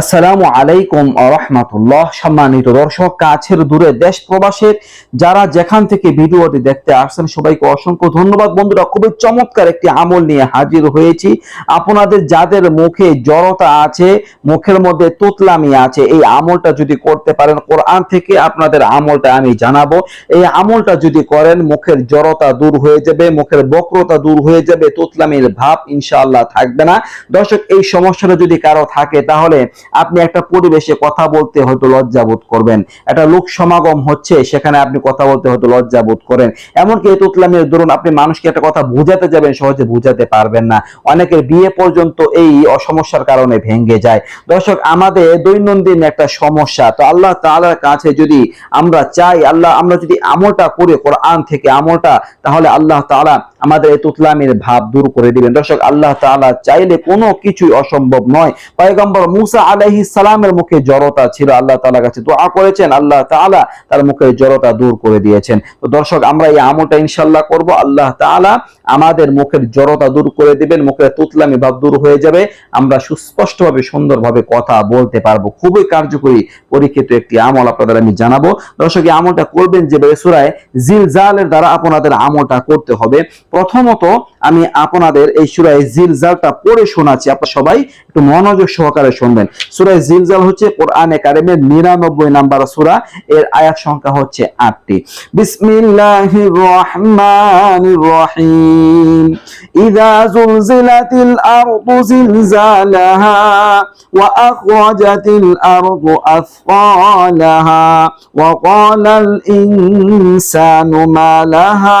আসসালামু আলাইকুম রহমতুল্লাহ। সম্মানিত দর্শক, কাছের দূরে দেশ প্রবাসের যারা যেখান থেকে ভিডিওটি দেখতে আসছেন, সবাইকে অসংখ্য ধন্যবাদ। বন্ধুরা, খুবই চমৎকার একটি আমল নিয়ে হাজির হয়েছি। আপনাদের যাদের মুখে জড়তা আছে, মুখের মধ্যে তুতলামি আছে, এই আমলটা যদি করতে পারেন, কোরআন থেকে আপনাদের আমলটা আমি জানাব। এই আমলটা যদি করেন, মুখের জড়তা দূর হয়ে যাবে, মুখের বক্রতা দূর হয়ে যাবে, তুতলামির ভাব ইনশাআল্লাহ থাকবে না। দর্শক, এই সমস্যাটা যদি কারও থাকে, তাহলে আপনি একটা পরিবেশে কথা বলতে হয়তো লজ্জা বোধ করবেন। একটা লোক সমাগম হচ্ছে, সেখানে আপনি কথা বলতে হয়তো লজ্জা বোধ করেন। এমনকি এই তুতলামের ধরুন আপনি মানুষকে একটা কথা বুঝাতে যাবেন, সহজে বুঝাতে পারবেন না। অনেকের বিয়ে পর্যন্ত এই অসমস্যার কারণে ভেঙে যায়। দর্শক, আমাদের দৈনন্দিন একটা সমস্যা। তো আল্লাহ তাআলার কাছে যদি আমরা চাই, আল্লাহ, আমরা যদি আমলটা করে কোরআন থেকে আমলটা, তাহলে আল্লাহ তাআলা আমাদের এই তুতলামের ভাব দূর করে দিবেন। দর্শক, আল্লাহ তাআলা চাইলে কোনো কিছুই অসম্ভব নয়। পয়গম্বর মুসা আলাইহিস সালামের মুখে জড়তা ছিল, আল্লাহ তাআলার কাছে দোয়া করেছেন, আল্লাহ তাআলা তার মুখের জড়তা দূর করে দিয়েছেন। তো দর্শক, আমরা এই আমলটা ইনশাল্লাহ করব, আল্লাহ তাআলা আমাদের মুখের জড়তা দূর করে দিবেন, মুখের তুতলামি ভাব দূর হয়ে যাবে। আমরা সুস্পষ্টভাবে, সুন্দরভাবে কথা বলতে পারব। খুবই কার্যকরী, পরীক্ষিত একটি আমল আপনাদের আমি জানাব। দর্শক, এই আমলটা করবেন যে সুরায় জিলজালের দ্বারা আপনাদের আমলটা করতে হবে। প্রথমত আমি আপনাদের এই সুরায় জিলজালটা পড়ে শোনাচ্ছি। আপনারা সবাই একটু মনোযোগ সহকারে শুনবেন। সুরায় জিলজাল হচ্ছে কোরআনে কারিমের নিরানব্বই নাম্বার সুরা। এর আয়াত সংখ্যা হচ্ছে আটটি। বিসমিল্লাহির রহমানির রহিম। ইযা জুলজিলাতিল আরদু জিলজালাহা ওয়া আখরাজাতিল আরদু আথqalaha ওয়া ক্বালাল ইনসানু মা লাহা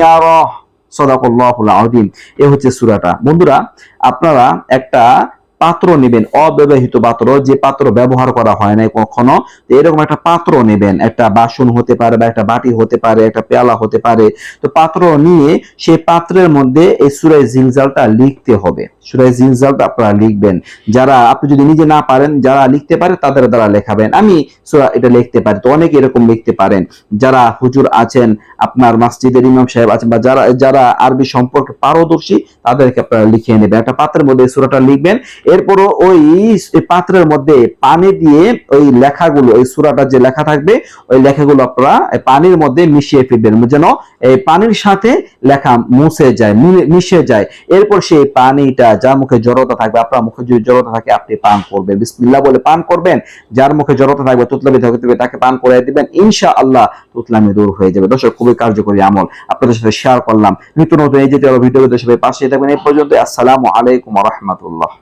সদাকল্লাহ সদাকল্লাহুল এ হচ্ছে সুরাটা। বন্ধুরা আপনারা একটা পাত্র নেবেন, অব্যবহৃত পাত্র যে পাত্র ব্যবহার করা হয় না কখনো এরকম একটা পাত্র নেবেন, একটা বাসন হতে পারে বা একটা বাটি হতে পারে, একটা পেয়ালা হতে পারে, তো পাত্র নিয়ে সেই পাত্রের মধ্যে এই সুরাই জিলজালটা লিখতে হবে। সুরাই জিলজালটা আপনারা লিখবেন। যারা, আপনি যদি নিজে না পারেন, যারা লিখতে পারে তাদের দ্বারা লেখাবেন। আমি সুরা এটা লিখতে পারি, তো অনেকে এরকম লিখতে পারেন। যারা হুজুর আছেন, আপনার মসজিদের ইমাম সাহেব আছেন, বা যারা যারা আরবি সম্পর্কে পারদর্শী, তাদেরকে আপনারা লিখিয়ে নেবেন। একটা পাত্রের মধ্যে সুরাটা লিখবেন এরপরও ওই পাত্রের মধ্যে পানি দিয়ে ওই লেখাগুলো, এই সুরাটা যে লেখা থাকবে, ওই লেখাগুলো আপনারা পানির মধ্যে মিশিয়ে ফেলবেন, যেন এই পানির সাথে লেখা মুছে যায় মিশে যায়। এরপর সেই পানিটা যার মুখে জড়তা থাকবে, আপনার মুখে যদি জড়তা থাকে, আপনি পান করবেন। বিসমিল্লাহ বলে পান করবেন, যার মুখে জড়তা থাকবে, তুতলামি থাকবে তাকে পান করে দিবেন ইনশা আল্লাহ তুতলামি দূর হয়ে যাবে। দর্শক, খুবই কার্যকরী আমল। আপনাদের সাথে শেয়ার করলাম। নিত্য নতুন এই যে ভিডিও সবাই পাশে থাকবেন। এই পর্যন্ত আসসালামু আলাইকুম রহমতুল্লাহ।